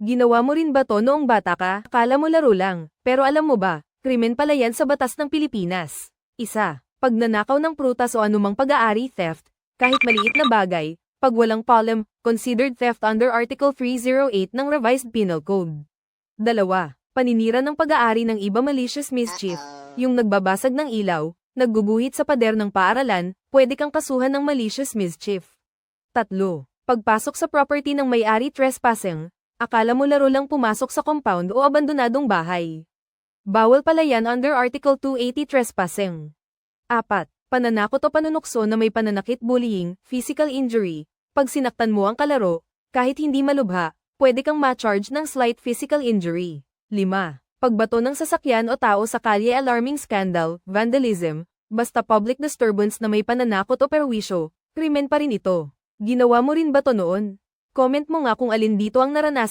Ginawa mo rin ba to noong bata ka? Akala mo laro lang. Pero alam mo ba, krimen pala yan sa batas ng Pilipinas. Isa, pagnanakaw ng prutas o anumang pag-aari theft, kahit maliit na bagay, pag walang palem, considered theft under Article 308 ng Revised Penal Code. Dalawa, paninira ng pag-aari ng iba malicious mischief, yung nagbabasag ng ilaw, nagguguhit sa pader ng paaralan, pwede kang kasuhan ng malicious mischief. Tatlo, pagpasok sa property ng may-ari trespassing, akala mo laro lang pumasok sa compound o abandonadong bahay. Bawal pala yan under Article 280 trespassing. Apat, pananakot o panunukso na may pananakit bullying, physical injury, pag sinaktan mo ang kalaro, kahit hindi malubha, pwede kang ma-charge ng slight physical injury. 5. Pagbato ng sasakyan o tao sa kalye alarming scandal, vandalism, basta public disturbance na may pananakot o perwisyo, krimen pa rin ito. Ginawa mo rin ba to noon? Comment mo nga kung alin dito ang naranasan